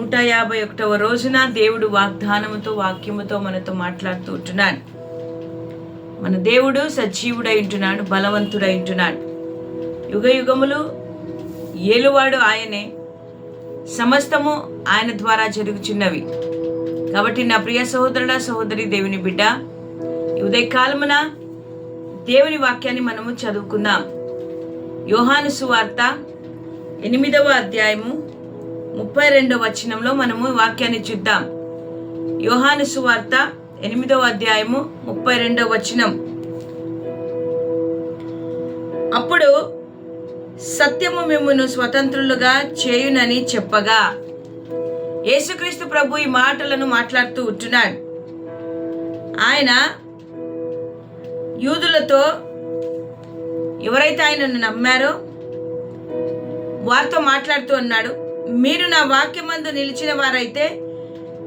నూట యాభై ఒకటవ రోజున దేవుడు వాగ్దానముతో వాక్యముతో మనతో మాట్లాడుతూ ఉంటున్నాడు. మన దేవుడు సజీవుడై ఉంటున్నాడు బలవంతుడై ఉంటున్నాడు. యుగ యుగములు ఏలువాడు ఆయనే. సమస్తము ఆయన ద్వారా జరుగుచున్నవి. కాబట్టి నా ప్రియ సహోదరుడ సహోదరి దేవుని బిడ్డ ఉదయకాలమున దేవుని వాక్యాన్ని మనము చదువుకుందాం. యోహాను సువార్త ఎనిమిదవ అధ్యాయము ముప్పై రెండవ వచనంలో మనము వాక్యాన్ని చూద్దాం. యోహాను సువార్త ఎనిమిదవ అధ్యాయము ముప్పై రెండవ వచనం. అప్పుడు సత్యము మిమ్మును స్వతంత్రులుగా చేయునని చెప్పగా యేసుక్రీస్తు ప్రభు ఈ మాటలను మాట్లాడుతూ ఉంటున్నాడు. ఆయన యూదులతో ఎవరైతే ఆయనను నమ్మారో వారితో మాట్లాడుతూ ఉన్నాడు. మీరు నా వాక్యమందు నిలిచిన వారైతే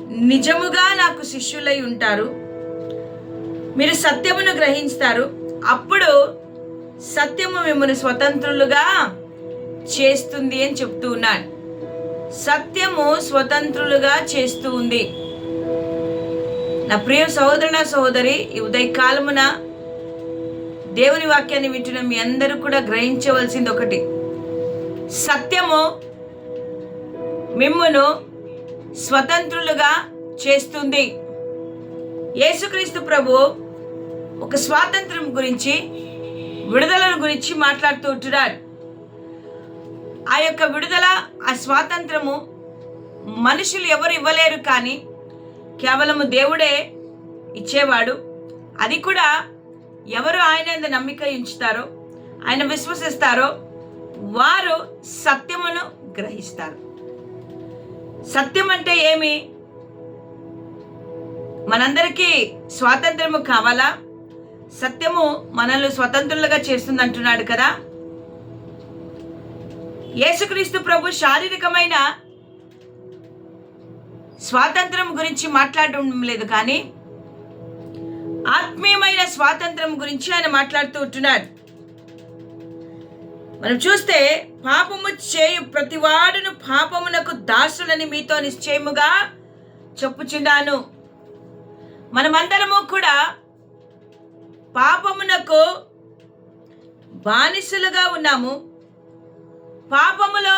నిజముగా నాకు శిష్యులై ఉంటారు. మీరు సత్యమును గ్రహిస్తారు అప్పుడు సత్యము మిమ్మల్ని స్వతంత్రులుగా చేస్తుంది అని చెప్తూ ఉన్నాడు. సత్యము స్వతంత్రులుగా చేస్తూ ఉంది. నా ప్రియ సహోదరుల సహోదరి ఈ ఉదయకాలమున దేవుని వాక్యాన్ని వింటున్న మీ అందరూ కూడా గ్రహించవలసింది ఒకటి సత్యము మిమ్మును స్వతంత్రులుగా చేస్తుంది. యేసుక్రీస్తు ప్రభు ఒక స్వాతంత్రం గురించి విడుదలను గురించి మాట్లాడుతూ ఉంటున్నాడు. ఆ యొక్క విడుదల ఆ స్వాతంత్రము మనుషులు ఎవరు ఇవ్వలేరు కానీ కేవలము దేవుడే ఇచ్చేవాడు. అది కూడా ఎవరు ఆయన నమ్మిక ఉంచుతారో ఆయన విశ్వసిస్తారో వారు సత్యమును గ్రహిస్తారు. సత్యం అంటే ఏమి? మనందరికీ స్వాతంత్రము కావాలా? సత్యము మనల్ని స్వతంత్రులుగా చేస్తుంది అంటున్నాడు కదా? యేసుక్రీస్తు ప్రభు శారీరకమైన స్వాతంత్రం గురించి మాట్లాడడం లేదు కానీ ఆత్మీయమైన స్వాతంత్రం గురించి ఆయన మాట్లాడుతూ ఉంటున్నాడు. మనం చూస్తే పాపము చేయు ప్రతివాడును పాపము దాసులని మీతో నిశ్చయముగా చెప్పుచున్నాను. మనమందరము కూడా పాపమునకు బానిసలుగా ఉన్నాము. పాపములో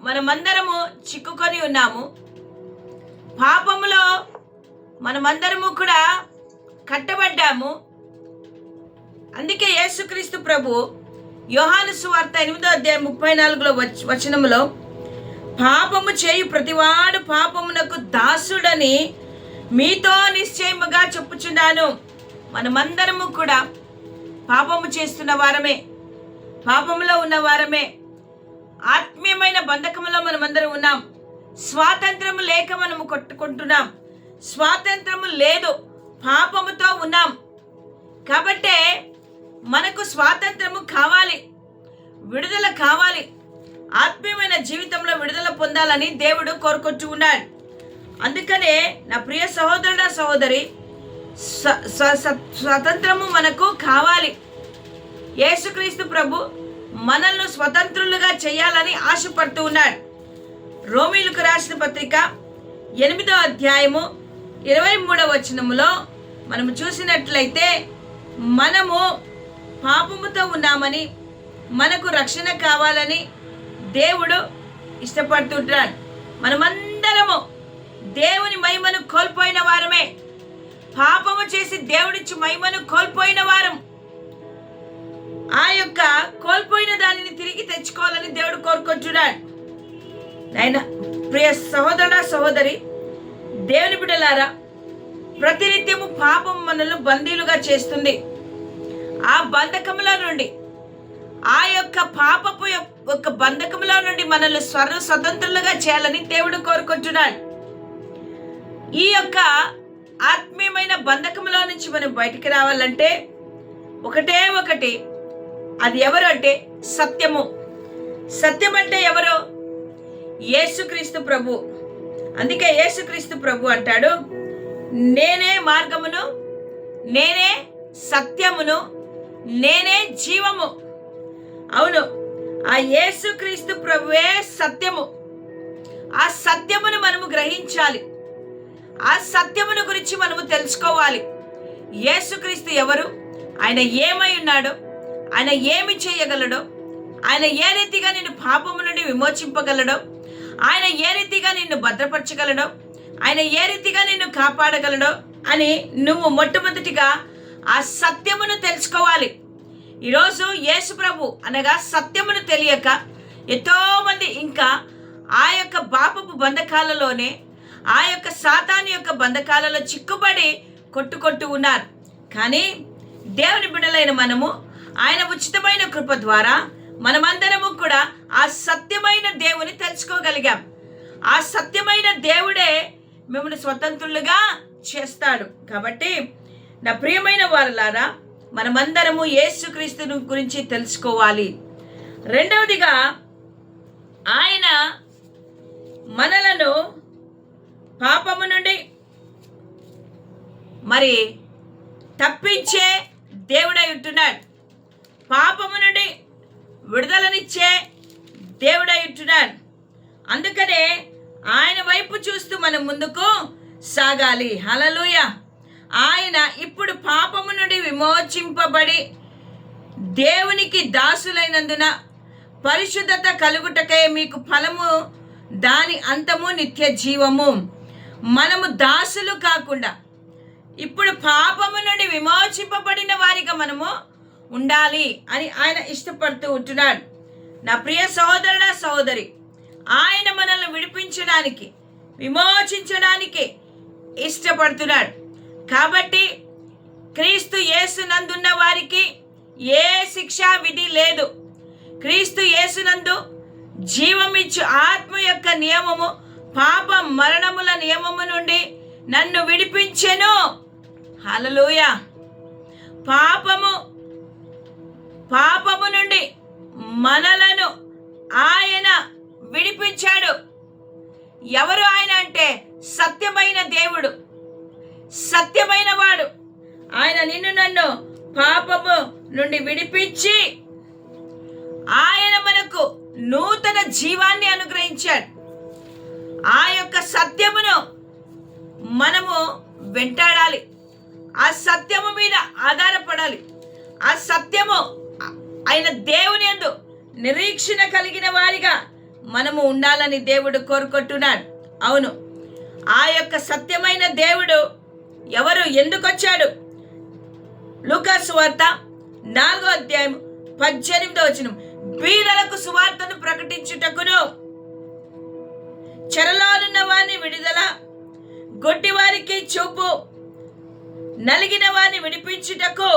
మనమందరము చిక్కుకొని ఉన్నాము. పాపములో మనమందరము కూడా కట్టబడ్డాము. అందుకే యేసుక్రీస్తు ప్రభు యోహాను సువార్త ఎనిమిదో అధ్యాయం ముప్పై నాలుగులో వచ్ వచనములో పాపము చేయు ప్రతివాడు పాపమునకు దాసుడని మీతో నిశ్చయముగా చెప్పుచున్నాను. మనమందరము కూడా పాపము చేస్తున్న వారమే పాపములో ఉన్న వారమే. ఆత్మీయమైన బంధకములో మనమందరం ఉన్నాం. స్వాతంత్రము లేక మనము కొట్టుకుంటున్నాం. స్వాతంత్రము లేదు పాపముతో ఉన్నాం. కాబట్టే మనకు స్వాతంత్రము కావాలి విడుదల కావాలి. ఆత్మీయమైన జీవితంలో విడుదల పొందాలని దేవుడు కోరుకొచ్చు ఉన్నాడు అందుకనే నా ప్రియ సహోదరుడ సహోదరి స్వతంత్రము మనకు కావాలి. యేసుక్రీస్తు ప్రభు మనల్ని స్వతంత్రులుగా చేయాలని ఆశపడుతూ ఉన్నాడు. రోమిలకు రాసిన పత్రిక ఎనిమిదో అధ్యాయము ఇరవై మూడవ వచనములో మనము చూసినట్లయితే మనము పాపముతో ఉన్నామని మనకు రక్షణ కావాలని దేవుడు ఇష్టపడుతుంటాడు మనమందరము దేవుని మహిమను కోల్పోయిన వారమే. పాపము చేసి దేవుడిచ్చి మహిమను కోల్పోయిన వారం. ఆ యొక్క కోల్పోయిన దానిని తిరిగి తెచ్చుకోవాలని దేవుడు కోరుకుంటున్నాడు. ఆయన ప్రియ సహోదర సహోదరి దేవుని బిడ్డలారా ప్రతినిత్యము పాపం మనల్ని బందీలుగా చేస్తుంది. ఆ బంధకముల నుండి ఆ యొక్క పాపపు యొక్క ఒక బంధకంలో నుండి మనల్ని స్వర స్వతంత్రులుగా చేయాలని దేవుడు కోరుకుంటున్నాడు. ఈ యొక్క ఆత్మీయమైన బంధకములో నుంచి మనం బయటికి రావాలంటే ఒకటే ఒకటి. అది ఎవరు అంటే సత్యము. సత్యం అంటే ఎవరు? యేసుక్రీస్తు ప్రభు. అందుకే యేసుక్రీస్తు ప్రభు అంటాడు నేనే మార్గమును నేనే సత్యమును నేనే జీవము. అవును ఆ యేసుక్రీస్తు ప్రభువే సత్యము. ఆ సత్యమును మనము గ్రహించాలి. ఆ సత్యమును గురించి మనము తెలుసుకోవాలి. యేసుక్రీస్తు ఎవరు? ఆయన ఏమై ఉన్నాడో? ఆయన ఏమి చేయగలడో? ఆయన ఏ రీతిగా నిన్ను పాపము నుండి విమోచింపగలడో? ఆయన ఏ రీతిగా నిన్ను భద్రపరచగలడో? ఆయన ఏ రీతిగా నిన్ను కాపాడగలడో? అని నువ్వు మొట్టమొదటిగా ఆ సత్యమును తెలుసుకోవాలి. ఈరోజు యేసు ప్రభు అనగా సత్యమును తెలియక ఎంతోమంది ఇంకా ఆ యొక్క బాపపు బంధకాలలోనే ఆ యొక్క సాతాను యొక్క బంధకాలలో చిక్కుబడి కొట్టుకొట్టు ఉన్నారు. కానీ దేవుని బిడ్డలైన మనము ఆయన ఉచితమైన కృప ద్వారా మనమందరము కూడా ఆ సత్యమైన దేవుని తెలుసుకోగలిగాం. ఆ సత్యమైన దేవుడే మిమ్మల్ని స్వతంత్రులుగా చేస్తాడు. కాబట్టి నా ప్రియమైన వారులారా మనమందరము యేసుక్రీస్తుని గురించి తెలుసుకోవాలి. రెండవదిగా ఆయన మనలను పాపము నుండి మరి తప్పించే దేవుడై ఉంటున్నాడు. పాపము నుండి విడుదలనిచ్చే దేవుడై ఉంటున్నాడు. అందుకనే ఆయన వైపు చూస్తూ మనం ముందుకు సాగాలి. హలలుయా ఆయన ఇప్పుడు పాపము నుండి విమోచింపబడి దేవునికి దాసులైనందున పరిశుద్ధత కలుగుటకై మీకు ఫలము దాని అంతము నిత్య జీవము. మనము దాసులు కాకుండా ఇప్పుడు పాపము నుండి విమోచింపబడిన వారిగా మనము ఉండాలి అని ఆయన ఇష్టపడుతూ ఉంటున్నాడు. నా ప్రియ సహోదరుడ సహోదరి ఆయన మనల్ని విడిపించడానికి విమోచించడానికి ఇష్టపడుతున్నాడు. కాబట్టి క్రీస్తు యేసునందున్న వారికి ఏ శిక్షా విధి లేదు. క్రీస్తు యేసునందు జీవమిచ్చు ఆత్మ యొక్క నియమము పాప మరణముల నియమము నుండి నన్ను విడిపించెను. హలలుయ పాపము పాపము నుండి మనలను ఆయన విడిపించాడు. ఎవరు ఆయన అంటే సత్యమైన దేవుడు. సత్యమైన వాడు. ఆయన నిన్ను నన్ను పాపము నుండి విడిపించి ఆయన మనకు నూతన జీవాన్ని అనుగ్రహించాడు. ఆ యొక్క సత్యమును మనము వెంటాడాలి. ఆ సత్యము మీద ఆధారపడాలి. ఆ సత్యము ఆయన దేవుని ఎందు నిరీక్షణ కలిగిన వారిగా మనము ఉండాలని దేవుడు కోరుకుంటున్నాడు. అవును. ఆ యొక్క సత్యమైన దేవుడు ఎవరు ఎందుకు వచ్చాడు లూకాసు వార్త నాలుగో అధ్యాయం పద్దెనిమిదో వచనం. బీదలకు సువార్తను ప్రకటించుటకును చెరలోనున్న వారిని విడుదల గొడ్డి వారికి చూపు నలిగిన వారిని విడిపించుటకు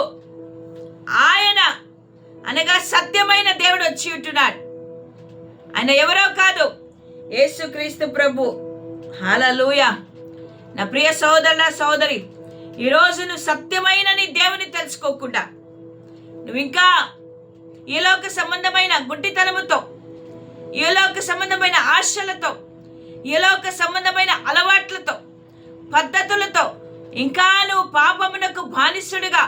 ఆయన అనగా సత్యమైన దేవుడు వచ్చి ఉంటున్నాడు. ఆయన ఎవరో కాదు యేసుక్రీస్తు ప్రభు. హాలూయా నా ప్రియ సోదరుల సోదరి ఈరోజు నువ్వు సత్యమైన నీ దేవుని తెలుసుకోకుండా నువ్వు ఇంకా ఈలోక సంబంధమైన గుడ్డితనముతో ఈలోక సంబంధమైన ఆశలతో ఈలోక సంబంధమైన అలవాట్లతో పద్ధతులతో ఇంకా నువ్వు పాపమునకు బానిసుడుగా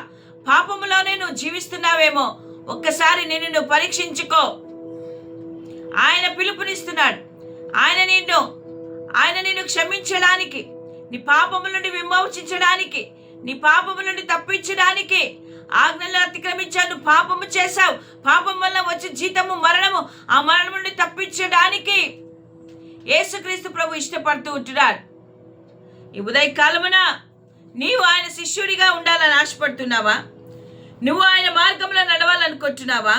పాపములోనే నువ్వు జీవిస్తున్నావేమో ఒక్కసారి నిన్ను నువ్వు పరీక్షించుకో. ఆయన పిలుపునిస్తున్నాడు. ఆయన నిన్ను ఆయన నిన్ను క్షమించడానికి నీ పాపము నుండి విమోచించడానికి నీ పాపము నుండి తప్పించడానికి ఆజ్ఞలు అతిక్రమించాను నువ్వు పాపము చేశావు. పాపం వల్ల వచ్చే జీతము మరణము ఆ మరణం నుండి తప్పించడానికి యేసుక్రీస్తు ప్రభు ఇష్టపడుతూ ఉంటున్నాడు. ఈ ఉదయకాలమున నీవు ఆయన శిష్యుడిగా ఉండాలని ఆశపడుతున్నావా? నువ్వు ఆయన మార్గంలో నడవాలనుకుంటున్నావా?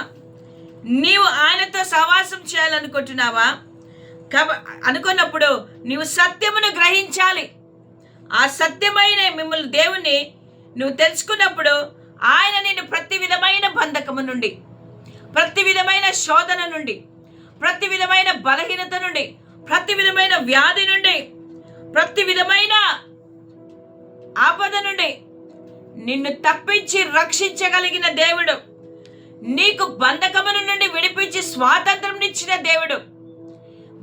నీవు ఆయనతో సహవాసం చేయాలనుకుంటున్నావా? కాబ అనుకున్నప్పుడు నీవు సత్యమును గ్రహించాలి. ఆ సత్యమైన మిమ్మల్ని దేవుని నువ్వు తెలుసుకున్నప్పుడు ఆయన నేను ప్రతి విధమైన బంధకము నుండి ప్రతి విధమైన శోధన నుండి ప్రతి విధమైన బలహీనత నుండి ప్రతి విధమైన వ్యాధి నుండి ప్రతి విధమైన ఆపద నుండి నిన్ను తప్పించి రక్షించగలిగిన దేవుడు. నీకు బంధకముల నుండి విడిపించి స్వాతంత్రం ఇచ్చిన దేవుడు.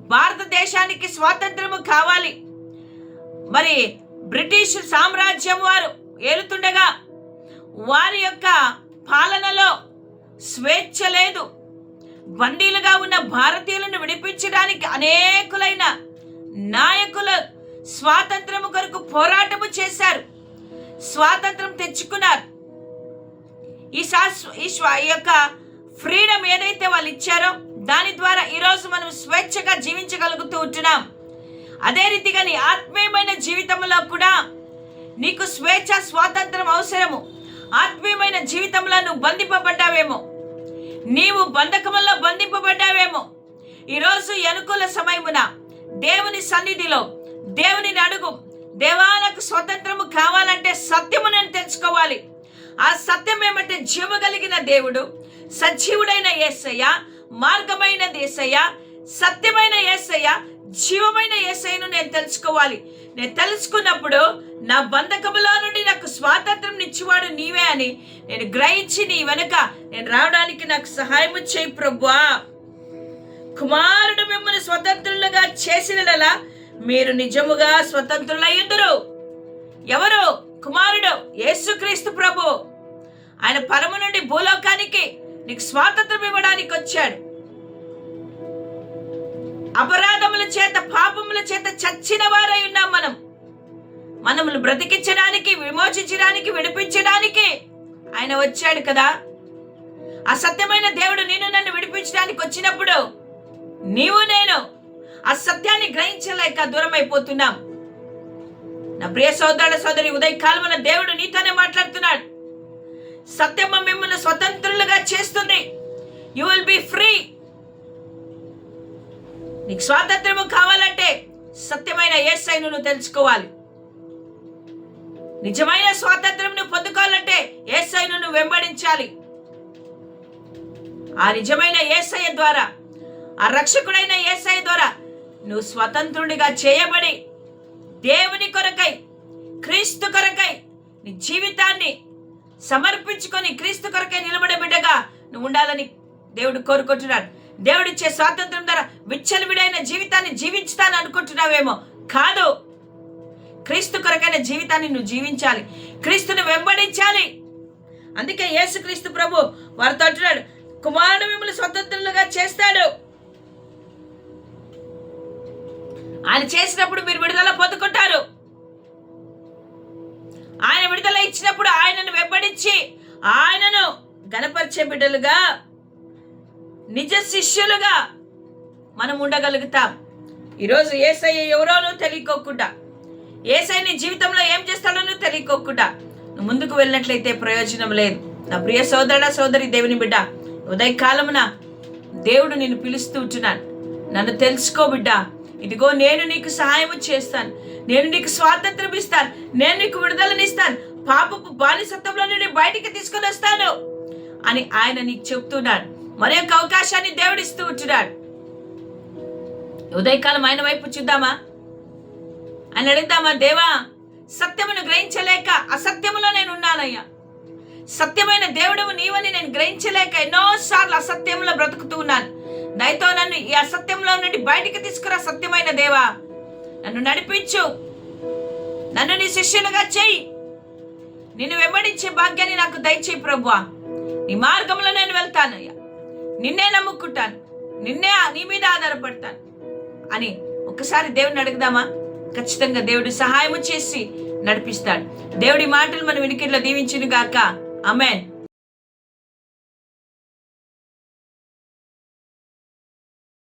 భారతదేశానికి స్వాతంత్రము కావాలి. మరి బ్రిటిష్ సామ్రాజ్యం వారు ఏలుతుండగా వారి యొక్క పాలనలో స్వేచ్ఛ లేదు. బందీలుగా ఉన్న భారతీయులను విడిపించడానికి అనేకులైన నాయకులు స్వాతంత్రము కొరకు పోరాటము చేశారు. స్వాతంత్రం తెచ్చుకున్నారు. ఈ శాశ్వ ఈ ఈ యొక్క ఫ్రీడమ్ ఏదైతే వాళ్ళు ఇచ్చారో దాని ద్వారా ఈరోజు మనం స్వేచ్ఛగా జీవించగలుగుతూ ఉంటున్నాం. అదే రీతిగా నీ ఆత్మీయమైన జీవితంలో కూడా నీకు స్వేచ్ఛ స్వాతంత్రం అవసరము. ఆత్మీయమైన జీవితంలో నువ్వు బంధింపబడ్డావేమో. నీవు బంధకములో బంధింపబడ్డావేమో. ఈరోజు అనుకూల సమయమున దేవుని సన్నిధిలో దేవుని అడుగు. దేవాలకు స్వతంత్రము కావాలంటే సత్యము నేను తెలుసుకోవాలి. ఆ సత్యం ఏమంటే జీవ కలిగిన దేవుడు సజీవుడైన యేసయ్య మార్గమైన దేశయ్య సత్యమైన యేసయ్య జీవమైన ఏసైను నేను తెలుసుకోవాలి. నేను తెలుసుకున్నప్పుడు నా బంధకములో నుండి నాకు స్వాతంత్రం ఇచ్చేవాడు నీవే అని నేను గ్రహించి నీ వెనుక నేను రావడానికి నాకు సహాయం చేయి ప్రభువా. కుమారుడు మిమ్మల్ని స్వతంత్రులుగా చేసినలా మీరు నిజముగా స్వతంత్రులయ్యుందరు. ఎవరు? కుమారుడు యేసుక్రీస్తు ప్రభు. ఆయన పరము నుండి భూలోకానికి నీకు స్వాతంత్రం ఇవ్వడానికి వచ్చాడు. అపరాధముల చేత పాపముల చేత చచ్చిన వారై ఉన్నాం మనం. మనములు బ్రతికించడానికి విమోచించడానికి విడిపించడానికి ఆయన వచ్చాడు కదా. అసత్యమైన దేవుడు నేను నన్ను విడిపించడానికి వచ్చినప్పుడు నీవు నేను ఆ సత్యాన్ని గ్రహించలేక దూరం అయిపోతున్నాం నా ప్రియ సోదరుడ సోదరి ఉదయ కాలమున దేవుడు నీతోనే మాట్లాడుతున్నాడు. సత్యమ మిమ్మల్ని స్వతంత్రులుగా చేస్తుంది. యు విల్ బి ఫ్రీ నీకు స్వాతంత్రము కావాలంటే సత్యమైన ఏసైను నువ్వు తెలుసుకోవాలి. నిజమైన స్వాతంత్రం నువ్వు పొందుకోవాలంటే ఏసైను నువ్వు వెంబడించాలి. ఆ నిజమైన ఏసయ ద్వారా ఆ రక్షకుడైన ఏసయ ద్వారా నువ్వు స్వతంత్రుడిగా చేయబడి దేవుని కొరకై క్రీస్తు కొరకై నీ జీవితాన్ని సమర్పించుకొని క్రీస్తు కొరకై నిలబడే బిడ్డగా నువ్వు ఉండాలని దేవుడు కోరుకుంటున్నాడు. దేవుడిచ్చే స్వాతంత్రం ద్వారా విచ్చలవిడైన జీవితాన్ని జీవించుతాను అనుకుంటున్నావేమో? కాదు. క్రీస్తు కొరకైన జీవితాన్ని నువ్వు జీవించాలి. క్రీస్తుని వెంబడించాలి. అందుకే యేసుక్రీస్తు ప్రభు వారితో అంటున్నాడు కుమారుడు మిమ్మల్ని స్వతంత్రులుగా చేస్తాడు. ఆయన చేసినప్పుడు మీరు విడుదల పొందుకుంటారు. ఆయన విడుదల ఇచ్చినప్పుడు ఆయనను వెంబడించి ఆయనను గణపరిచే బిడ్డలుగా నిజ శిష్యులుగా మనం ఉండగలుగుతాం. ఈరోజు ఏసయ్య ఎవరోనూ తెలియకోకుండా ఏసై నీ జీవితంలో ఏం చేస్తాడో తెలియకోకుండా నువ్వు ముందుకు వెళ్ళినట్లయితే ప్రయోజనం లేదు. నా ప్రియ సోదరుడ సోదరి దేవుని బిడ్డ ఉదయ కాలమున దేవుడు నిన్ను పిలుస్తూ ఉంటున్నాను నన్ను తెలుసుకో బిడ్డ. ఇదిగో నేను నీకు సహాయం చేస్తాను. నేను నీకు స్వాతంత్రం ఇస్తాను. నేను నీకు విడుదలనిస్తాను పాపపు బానిసత్వంలో నుండి బయటికి తీసుకొని వస్తాను అని ఆయన నీకు చెప్తున్నాడు. మరి యొక్క అవకాశాన్ని దేవుడిస్తూ ఉంటున్నాడు. ఉదయకాలం ఆయన వైపు చూద్దామా? ఆయన అడుగుదామా దేవా సత్యమును గ్రహించలేక అసత్యములో నేను ఉన్నానయ్యా. సత్యమైన దేవుడు నీవని నేను గ్రహించలేక ఎన్నోసార్లు అసత్యంలో బ్రతుకుతూ ఉన్నాను. దయతో నన్ను ఈ అసత్యంలో నుండి బయటికి తీసుకురా సత్యమైన దేవా. నన్ను నడిపించు. నన్ను నీ శిష్యులుగా చేయి. నిన్ను వెంబడించే భాగ్యాన్ని నాకు దయచేయి ప్రభువా. నీ మార్గంలో నేను వెళ్తానయ్యా. నిన్నే నమ్ముకుంటాను. నిన్నే నీ మీద ఆధారపడతాను. అని ఒకసారి దేవుడిని అడుగుదామా? ఖచ్చితంగా దేవుడు సహాయము చేసి నడిపిస్తాడు. దేవుడి మాటలు మన వినికిడిలో దీవించును గాక. అమెన్